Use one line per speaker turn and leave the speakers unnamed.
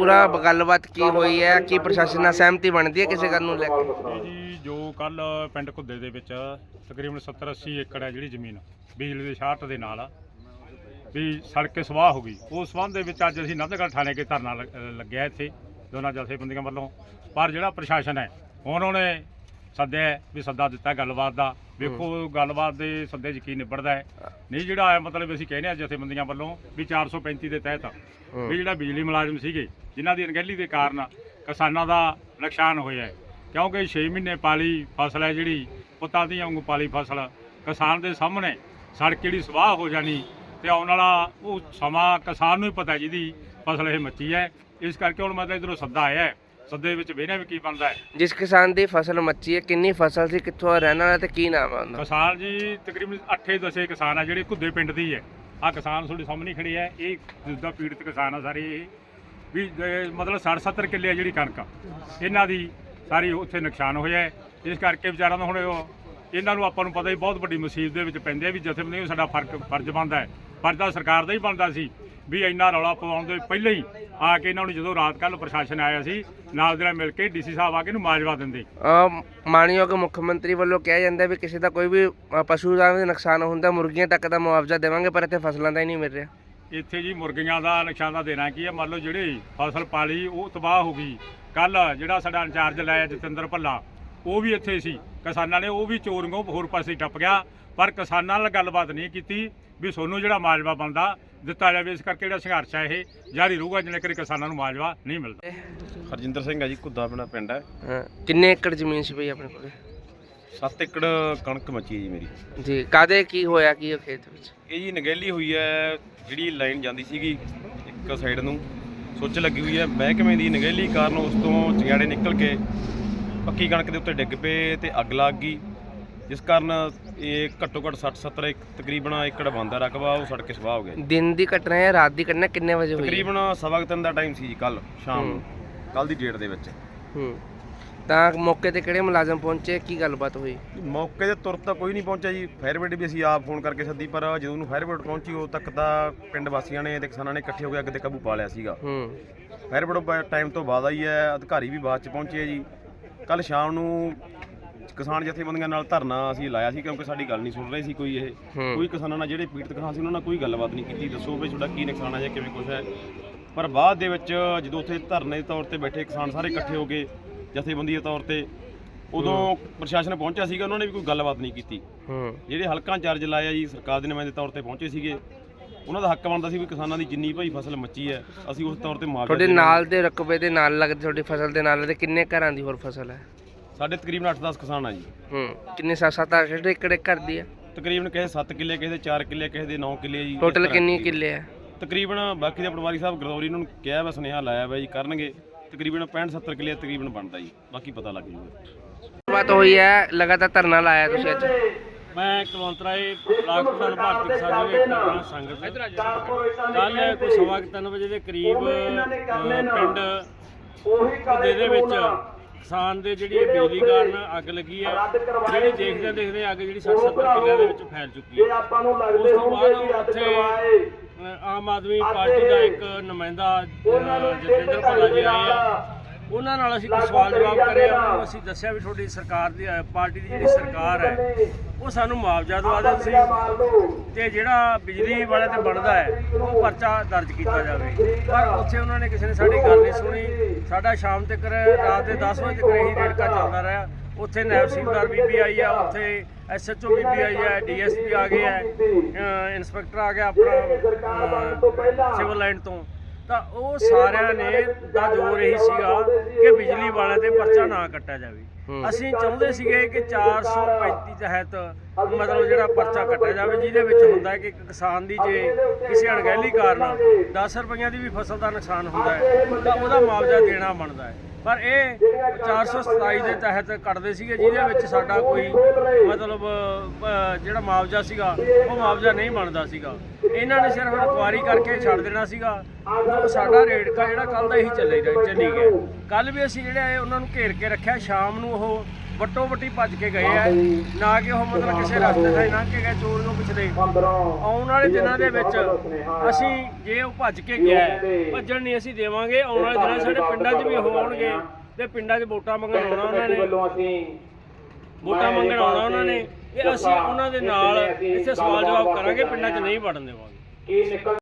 ਪੂਰਾ ਗੱਲਬਾਤ ਕੀ ਹੋਈ ਹੈ ਕੀ ਪ੍ਰਸ਼ਾਸਨ ਨਾਲ ਸਹਿਮਤੀ ਬਣਦੀ ਹੈ ਕਿਸੇ ਗੱਲ ਨੂੰ ਲੈ ਕੇ?
ਇਹ ਜੀ ਜੋ ਕੱਲ ਪਿੰਡ ਘੁੱਦੇ ਦੇ ਵਿੱਚ ਤਕਰੀਬਨ 70 80 ਏਕੜ ਹੈ ਜਿਹੜੀ ਜ਼ਮੀਨ ਬਿਜਲੀ ਦੇ ਸ਼ਾਰਟ ਦੇ ਨਾਲ ਵੀ ਸੜਕ ਕੇ ਸਵਾਹ ਹੋ ਗਈ। ਉਸ ਸੰਬੰਧ ਦੇ ਵਿੱਚ ਅੱਜ ਅਸੀਂ ਨੰਦਗੜ੍ਹ ਥਾਣੇ ਕੇ ਧਰਨਾ ਅਹ ਲੱਗਿਆ ਇੱਥੇ ਦੋਨਾਂ ਜਥੇਬੰਦੀਆਂ ਵੱਲੋਂ। ਪਰ ਜਿਹੜਾ ਪ੍ਰਸ਼ਾਸਨ ਹੈ ਹੁਣ ਉਹਨੇ ਸੱਦਿਆ ਵੀ ਸੱਦਾ ਦਿੱਤਾ ਗੱਲਬਾਤ ਦਾ। ਵੇਖੋ ਗੱਲਬਾਤ ਦੇ ਸੱਦੇ 'ਚ ਕੀ ਨਿਬੜਦਾ ਹੈ। ਨਹੀਂ ਜਿਹੜਾ ਆਇਆ ਮਤਲਬ ਅਸੀਂ ਕਹਿੰਦੇ ਆ ਜਥੇਬੰਦੀਆਂ ਵੱਲੋਂ ਵੀ 435 ਦੇ ਤਹਿਤ ਵੀ ਜਿਹੜਾ ਬਿਜਲੀ ਮੁਲਾਜ਼ਮ ਸੀਗੇ ਜਿਨ੍ਹਾਂ ਦੀ ਅਣਗਹਿਲੀ ਦੇ ਕਾਰਨ ਕਿਸਾਨਾਂ ਦਾ ਨੁਕਸਾਨ ਹੋਇਆ ਹੈ। ਕਿਉਂਕਿ 6 ਮਹੀਨੇ ਪਾਲੀ ਫਸਲ ਹੈ ਜਿਹੜੀ ਪੁੱਤਾਂ ਦੀ ਵਾਂਗੂ ਪਾਲੀ ਫਸਲ ਕਿਸਾਨ ਦੇ ਸਾਹਮਣੇ ਸੜਕ ਜਿਹੜੀ ਸਵਾਹ ਹੋ ਜਾਣੀ ਤੇ ਆਉਣ ਵਾਲਾ ਉਹ ਸਮਾਂ ਕਿਸਾਨ ਨੂੰ ਹੀ ਪਤਾ ਜਿਹਦੀ ਫਸਲ ਇਹ ਮੱਚੀ ਹੈ। ਇਸ ਕਰਕੇ ਹੁਣ ਮਤਲਬ ਇਧਰੋਂ ਸੱਦਾ ਆਇਆ ਹੈ। ਸੱਦੇ ਵਿੱਚ ਵੇਖਣਾ ਵੀ ਕੀ ਬਣਦਾ ਹੈ।
ਜਿਸ ਕਿਸਾਨ ਦੀ ਫਸਲ ਮੱਚੀ ਹੈ ਕਿੰਨੀ ਫਸਲ ਸੀ ਕਿੱਥੋਂ ਰਹਿਣ ਵਾਲਾ ਤੇ ਕੀ ਨਾਮ ਹੈ ਉਹਦਾ?
ਕਿਸਾਨ ਜੀ ਤਕਰੀਬਨ 8 ਦਸੇ ਕਿਸਾਨ ਆ ਜਿਹੜੇ ਘੁੱਦੇ ਪਿੰਡ ਦੀ ਹੈ। ਆ ਕਿਸਾਨ ਤੁਹਾਡੇ ਸਾਹਮਣੇ ਖੜੇ ਆ। ਇਹ ਜਿੱਦਾਂ ਪੀੜਤ ਕਿਸਾਨ ਆ ਸਾਰੇ ਇਹ। ਵੀ ਮਤਲਬ 60 70 ਕਿੱਲੇ ਆ ਜਿਹੜੀ ਕਣਕ ਆ, ਇਹਨਾਂ ਦੀ ਸਾਰੀ ਉੱਥੇ ਨੁਕਸਾਨ ਹੋਇਆ ਹੈ। ਇਸ ਕਰਕੇ ਵਿਚਾਰਾਂ ਦਾ ਹੁਣ ਉਹ- ਇਹਨਾਂ ਨੂੰ ਆਪਾਂ ਨੂੰ ਪਤਾ ਹੀ ਬਹੁਤ ਵੱਡੀ ਮੁਸੀਬਤ ਦੇ ਵਿੱਚ ਪੈਂਦੇ ਆ ਵੀ ਜਥੇਬੰਦੀ ਸਾਡਾ ਫ਼ਰਕ ਫਰਜ਼ ਬਣਦਾ ਹੈ। ਫਰਜ਼ ਤਾਂ ਸਰਕਾਰ ਦਾ ਹੀ ਬਣਦਾ ਸੀ। ਵੀ ਇੰਨਾ ਰੌਲਾ ਪਵਾਉਣ ਦੇ ਪਹਿਲਾਂ ਹੀ ਆ ਕੇ ਇਹਨਾਂ ਨੂੰ ਜਦੋਂ ਰਾਤ ਕੱਲ ਪ੍ਰਸ਼ਾਸਨ ਆਇਆ ਸੀ ਨਾਲ ਦੇ ਨਾਲ ਮਿਲ ਕੇ ਡੀਸੀ ਸਾਹਿਬ ਆ ਕੇ ਇਹਨੂੰ ਮਾਜਵਾ ਦਿੰਦੇ।
ਅਹ ਮਾਨਯੋਗ ਮੁੱਖ ਮੰਤਰੀ ਵੱਲੋਂ ਕਿਹਾ ਜਾਂਦਾ ਵੀ ਕਿਸੇ ਦਾ ਕੋਈ ਵੀ ਪਸ਼ੂ ਦਾ ਵੀ ਨੁਕਸਾਨ ਹੁੰਦਾ ਮੁਰਗੀਆਂ ਤੱਕ ਦਾ ਮੁਆਵਜ਼ਾ ਦੇਵਾਂਗੇ ਪਰ ਇੱਥੇ ਫਸਲਾਂ ਦਾ ਹੀ ਨਹੀਂ ਮਿਲ ਰਿਹਾ।
ਇੱਥੇ ਜੀ ਮੁਰਗੀਆਂ ਦਾ ਨੁਕਸਾਨ ਦਾ ਦੇਣਾ ਕੀ ਹੈ ਮੰਨ ਲਓ ਜਿਹੜੇ ਫਸਲ ਪਾਲੀ ਉਹ ਤਬਾਹ ਹੋ ਗਈ। ਕੱਲ ਜਿਹੜਾ ਸਾਡਾ ਇੰਚਾਰਜ ਲਾਇਆ ਜਤਿੰਦਰ ਭੱਲਾ ਉਹ ਵੀ ਇੱਥੇ ਸੀ। ਕਿਸਾਨਾਂ ਨੇ ਉਹ ਵੀ ਚੋਰੀਆਂ ਹੋਰ ਪਾਸੇ ਟੱਪ ਗਿਆ ਪਰ ਕਿਸਾਨਾਂ ਨਾਲ ਗੱਲਬਾਤ ਨਹੀਂ ਕੀਤੀ। ਵੀ ਸੋਨੂੰ ਜਿਹੜਾ ਮਾਜਵਾ ਬਣਦਾ ਦਿੱਤਾ ਜਾਵੇ ਇਸ ਕਰਕੇ ਜਿਹੜਾ ਸੰਘਰਸ਼ ਹੈ ਇਹ ਜਾਰੀ ਰਹੂਗਾ ਜਿੰਨੇ ਚਿਰ ਕਿਸਾਨਾਂ ਨੂੰ ਮਾਜਵਾ ਨਹੀਂ ਮਿਲਦਾ।
ਹਰਜਿੰਦਰ ਸਿੰਘ ਹੈ ਜੀ ਕੁੱਦਾ ਆਪਣਾ ਪਿੰਡ ਹੈ।
ਹਾਂ, ਕਿੰਨੇ ਏਕੜ ਜ਼ਮੀਨ ਸੀ ਬਈ ਆਪਣੇ ਕੋਲ?
7 ਏਕੜ ਕਣਕ ਮੱਚੀ ਹੈ ਜੀ ਮੇਰੀ।
ਜੀ ਕਾਦੇ ਕੀ ਹੋਇਆ ਕੀ ਉਹ ਖੇਤ ਵਿੱਚ?
ਇਹ ਜੀ ਨਗੈਲੀ ਹੋਈ ਹੈ ਜਿਹੜੀ ਲਾਈਨ ਜਾਂਦੀ ਸੀਗੀ ਇੱਕ ਸਾਈਡ ਨੂੰ ਸੁੱਚ ਲੱਗੀ ਹੋਈ ਹੈ ਮਹਿਕਮੇ ਦੀ ਨਗੈਲੀ ਕਾਰਨ ਉਸ ਤੋਂ ਚਿਆੜੇ ਨਿਕਲ ਕੇ ਪੱਕੀ ਕਣਕ ਦੇ ਉੱਤੇ ਡਿੱਗ ਪਏ ਤੇ ਅੱਗ ਲੱਗ ਗਈ। ਜਿਸ ਕਾਰਨ ਇਹ ਘੱਟੋ ਘੱਟ 60 70 ਤਕਰੀਬਨ ਏਕੜ ਬੰਦਾ ਰਕਬਾ ਉਹ ਸੜ ਕੇ ਸਵਾਹ ਹੋ ਗਿਆ ਜੀ।
ਦਿਨ ਦੀ ਘਟਨਾ ਹੈ ਰਾਤ ਦੀ ਘਟਨਾ ਕਿੰਨੇ ਵਜੇ ਹੋਈ ਹੈ?
ਤਕਰੀਬਨ ਸਵਾ ਕੁ ਤਿੰਨ ਦਾ ਟਾਈਮ ਸੀ ਜੀ ਕੱਲ ਸ਼ਾਮ ਨੂੰ। ਕੱਲ ਦੀ ਡੇਟ ਦੇ ਵਿੱਚ।
ਹੂੰ। ਤਾਂ ਮੌਕੇ ਤੇ ਕਿਹੜੇ ਮੁਲਾਜ਼ਮ ਪਹੁੰਚੇ? ਕੀ ਗੱਲਬਾਤ ਹੋਈ?
ਮੌਕੇ ਤੇ ਤੁਰਤ ਤਾਂ ਕੋਈ ਨਹੀਂ ਪਹੁੰਚਿਆ ਜੀ। ਫਾਇਰ ਬ੍ਰਿਗੇਡ ਵੀ ਅਸੀਂ ਆਪ ਫੋਨ ਕਰਕੇ ਸੱਦੀ ਪਰ ਜਦੋਂ ਨੂੰ ਫਾਇਰ ਬ੍ਰਿਗੇਡ ਪਹੁੰਚੀ ਉਦੋਂ ਤੱਕ ਤਾਂ ਪਿੰਡ ਵਾਸੀਆਂ ਨੇ ਤੇ ਕਿਸਾਨਾਂ ਨੇ ਇਕੱਠੇ ਹੋ ਕੇ ਅੱਗ ਤੇ ਕਾਬੂ ਪਾ ਲਿਆ ਸੀਗਾ।
ਹੂੰ।
ਫਾਇਰ ਬ੍ਰਿਗੇਡ ਟਾਈਮ ਤੋਂ ਬਾਅਦ ਆਈ ਹੈ ਅਧਿਕਾਰੀ ਵੀ ਬਾਅਦ ਚ ਪਹੁੰਚੇ ਜੀ। ਕੱਲ ਸ਼ਾਮ ਨੂੰ ਕਿਸਾਨ ਜਥੇਬੰਦੀਆਂ ਨਾਲ ਧਰਨਾ ਅਸੀਂ ਲਾਇਆ ਸੀ ਕਿਉਂਕਿ ਸਾਡੀ ਗੱਲ ਨਹੀਂ ਸੁਣ ਰਹੇ ਸੀ ਕੋਈ ਇਹ। ਕੋਈ ਕਿਸਾਨਾਂ ਨਾਲ ਜਿਹੜੇ ਪੀੜਤ ਕਿਸਾਨ ਸੀ ਉਹਨਾਂ ਨਾਲ ਕੋਈ ਗੱਲਬਾਤ ਨਹੀਂ ਕੀਤੀ। ਦੱਸੋ ਵੀ ਤੁਹਾਡਾ ਕੀ ਨੁਕਸਾਨ ਹੈ ਜਾਂ ਕਿਵੇਂ ਕੁਛ ਹੈ। ਪਰ ਬਾਅਦ ਦੇ ਵਿੱਚ ਜਦੋਂ ਉੱਥੇ ਧਰਨੇ ਦੇ ਤੌਰ ਤੇ ਬੈਠੇ ਕਿਸਾਨ ਸਾਰੇ ਇਕੱਠੇ ਹੋ ਗਏ ਜਥੇਬੰਦੀ ਦੇ ਤੌਰ ਤੇ ਉਦੋਂ ਪ੍ਰਸ਼ਾਸਨ ਪਹੁੰਚਿਆ ਸੀਗਾ ਉਹਨਾਂ ਨੇ ਵੀ ਕੋਈ ਗੱਲਬਾਤ ਨਹੀਂ ਕੀਤੀ। ਜਿਹੜੇ ਹਲਕਾ ਇੰਚਾਰਜ ਲਾਇਆ ਜੀ ਸਰਕਾਰ ਦੇ ਨੁਮਾਇੰਦੇ ਤੌਰ ਤੇ ਪਹੁੰਚੇ ਸੀਗੇ ਉਹਨਾਂ ਦਾ ਹੱਕ ਬਣਦਾ ਸੀ ਵੀ ਕਿਸਾਨਾਂ ਦੀ ਜਿੰਨੀ ਭਾਈ ਫਸਲ ਮੱਚੀ ਹੈ ਅਸੀਂ ਉਸ ਤੌਰ ਤੇ ਮੁਆਵਜ਼ਾ
ਤੁਹਾਡੇ। ਨਾਲ ਦੇ ਰਕਬੇ ਦੇ ਨਾਲ ਲੱਗਦੀ ਤੁਹਾਡੀ ਫਸਲ ਦੇ ਨਾਲ ਲੱਗਦੇ ਕਿੰਨੇ ਘਰਾਂ ਦੀ ਹੋਰ ਫਸਲ ਹੈ?
ਸਾਡੇ ਤਕਰੀਬਨ 8-10 ਕਿਸਾਨ ਆ ਜੀ।
ਹੂੰ ਕਿੰਨੇ ਸੱਤ ਸੱਤ ਅੱਠ ਅੱਠ ਏਕੜ ਘਰ ਦੀ ਹੈ
ਤਕਰੀਬਨ ਕਿਸੇ 7 ਕਿੱਲੇ ਕਿਸੇ ਦੇ 4 ਕਿੱਲੇ ਕਿਸੇ ਦੇ 9 ਕਿੱਲੇ ਜੀ।
ਟੋਟਲ ਕਿੰਨੀ
ਦੀ।
ਕਿੱਲੇ ਹੈ
ਤਕਰੀਬਨ ਬਾਕੀ ਦੇ ਪਟਵਾਰੀ ਸਾਹਿਬ ਗਰਦੌਰੀ ਨੂੰ ਕਿਹਾ ਵਾ ਸੁਨੇਹਾ ਲਾਇਆ ਵਾ ਜੀ ਕਰਨਗੇ। ਤਕਰੀਬਨ 65-70 ਕਿੱਲੇ ਤਕਰੀਬਨ ਬਣਦਾ ਜੀ ਬਾਕੀ ਪਤਾ ਲੱਗ ਜੂਗਾ।
ਬਾਤ ਹੋਈ ਹੈ ਲਗਾਤਾਰ ਧਰਨਾ ਲਾਇਆ ਤੁਸੀਂ ਅੱਜ।
ਮੈਂ ਕੁਲਵੰਤ ਰਾਏ ਬਲਾਕ ਪ੍ਰਧਾਨ ਭਾਰਤੀ ਕਿਸਾਨ ਯੂਨੀਅਨ ਸੰਘ ਕੱਲ ਕੋਈ ਸਵਾ ਵਜੇ ਦੇ ਕਰੀਬ ਪਿੰਡ ਉਹਦੇ ਦੇ ਵਿੱਚ ਕਿਸਾਨ ਦੇ ਜਿਹੜੀ ਬਿਜਲੀ ਕਾਰਨ ਅੱਗ ਲੱਗੀ ਹੈ ਜਿਹੜੀ ਦੇਖਦੇ ਦੇਖਦੇ ਅੱਗ ਜਿਹੜੀ 60 70 ਕਿੱਲਿਆਂ ਦੇ ਵਿੱਚ ਫੈਲ ਚੁੱਕੀ ਹੈ ਉਸ ਤੋਂ ਬਾਅਦ ਉੱਥੇ ਆਮ ਆਦਮੀ ਪਾਰਟੀ ਦਾ ਇੱਕ ਨੁਮਾਇੰਦਾ ਜਤਿੰਦਰ ਭੱਲਾ ਜੀ ਆਏ ਆ। ਉਹਨਾਂ ਨਾਲ ਅਸੀਂ ਕੋਈ ਸਵਾਲ ਜਵਾਬ ਕਰੇ ਉਹਨਾਂ ਨੂੰ ਅਸੀਂ ਦੱਸਿਆ ਵੀ ਤੁਹਾਡੀ ਸਰਕਾਰ ਦੀ ਪਾਰਟੀ ਦੀ ਜਿਹੜੀ ਸਰਕਾਰ ਹੈ ਉਹ ਸਾਨੂੰ ਮੁਆਵਜ਼ਾ ਦਵਾ ਦੇ। ਤੁਸੀਂ ਤੇ ਜਿਹੜਾ ਬਿਜਲੀ ਵਾਲੇ ਤੇ ਬਣਦਾ ਹੈ ਉਹ ਪਰਚਾ ਦਰਜ ਕੀਤਾ ਜਾਵੇ। ਪਰ ਉੱਥੇ ਉਹਨਾਂ ਨੇ ਕਿਸੇ ਨੇ ਸਾਡੀ ਗੱਲ ਨਹੀਂ ਸੁਣੀ। ਸਾਡਾ ਸ਼ਾਮ ਤੱਕ ਰਾਤ ਦੇ 10 ਵਜੇ ਤੱਕ ਇਹੀ ਰੇੜਕਾ ਚੱਲਦਾ ਰਿਹਾ। ਉੱਥੇ ਨਾਇਬ ਤਹਿਸੀਲਦਾਰ ਬੀਬੀ ਆਈ ਆ ਉੱਥੇ ਐਸਐਚਓ ਬੀਬੀ ਆਈ ਹੈ ਡੀਐਸਪੀ ਆ ਗਏ ਹੈ ਅ, ਇੰਸਪੈਕਟਰ ਆ ਗਿਆ ਆਪਣਾ ਸਿਵਲ ਲਾਈਨ ਤੋਂ। ਤਾਂ ਉਹ ਸਾਰਿਆਂ ਨੇ ਦਾ ਜ਼ੋਰ ਇਹੀ ਸੀਗਾ ਕਿ ਬਿਜਲੀ ਵਾਲਿਆਂ ਤੇ ਪਰਚਾ ਨਾ ਕੱਟਿਆ ਜਾਵੇ। ਅਸੀਂ ਚਾਹੁੰਦੇ ਸੀਗੇ ਕਿ 435 ਤਹਿਤ ਮਤਲਬ ਜਿਹੜਾ ਪਰਚਾ ਕੱਟਿਆ ਜਾਵੇ, ਜਿਹਦੇ ਵਿੱਚ ਹੁੰਦਾ ਹੈ ਕਿ ਕਿਸਾਨ ਦੀ ਜੇ ਕਿਸੇ ਅਣਗਹਿਲੀ ਕਾਰਨ 10 ਰੁਪਈਆਂ ਦੀ ਵੀ ਫਸਲ ਦਾ ਨੁਕਸਾਨ ਹੁੰਦਾ ਹੈ, ਤਾਂ ਉਹਦਾ ਮੁਆਵਜ਼ਾ ਦੇਣਾ ਬਣਦਾ ਹੈ। ਪਰ ਇਹ 427 ਦੇ ਤਹਿਤ ਕੱਟਦੇ ਸੀਗੇ, ਜਿਹਦੇ ਵਿੱਚ ਸਾਡਾ ਕੋਈ ਮਤਲਬ ਜਿਹੜਾ ਮੁਆਵਜ਼ਾ ਸੀਗਾ, ਉਹ ਮੁਆਵਜ਼ਾ ਨਹੀਂ ਬਣਦਾ ਸੀਗਾ। ਇਹਨਾਂ ਨੇ ਸਿਰਫ ਇਨਕੁਆਰੀ ਕਰਕੇ ਛੱਡ ਦੇਣਾ ਸੀਗਾ। ਉਹ ਸਾਡਾ ਰੇੜਕਾ ਜਿਹੜਾ ਕੱਲ ਦਾ ਇਹੀ ਚੱਲੇ ਚੱਲੀ ਗਿਆ। ਕੱਲ ਵੀ ਅਸੀਂ ਜਿਹੜਾ ਆਏ, ਉਹਨਾਂ ਨੂੰ ਘੇਰ ਕੇ ਰੱਖਿਆ, ਸ਼ਾਮ ਨੂੰ ਉਹ ਵੱਟੋ ਵੱਟੀ ਭੱਜ ਕੇ ਗਏ ਆ। ਨਾ ਕਿ ਉਹ ਮਤਲਬ ਕਿਸੇ ਰਸਤੇ ਦਾ ਲੰਘ ਕੇ ਗਏ ਚੋਰ ਨੂੰ ਪਿਛਲੇ। ਆਉਣ ਵਾਲੇ ਦਿਨਾਂ ਦੇ ਵਿੱਚ ਅਸੀਂ ਜੇ ਉਹ ਭੱਜ ਕੇ ਗਿਆ ਭੱਜਣ ਨਹੀਂ ਅਸੀਂ ਦੇਵਾਂਗੇ। ਆਉਣ ਵਾਲੇ ਦਿਨਾਂ ਸਾਡੇ ਪਿੰਡਾਂ 'ਚ ਵੀ ਉਹ ਆਉਣਗੇ ਤੇ ਪਿੰਡਾਂ 'ਚ ਵੋਟਾਂ ਮੰਗਣ ਆਉਣਾ ਉਹਨਾਂ ਨੇ। ਵੋਟਾਂ ਮੰਗਣ ਆਉਣਾ ਉਹਨਾਂ ਨੇ। ਇਹ ਅਸੀਂ ਉਹਨਾਂ ਦੇ ਨਾਲ ਇੱਥੇ ਸਵਾਲ ਜਵਾਬ ਕਰਾਂਗੇ ਪਿੰਡਾਂ 'ਚ ਨਹੀਂ ਵੜਨ ਦੇਵਾਂਗੇ।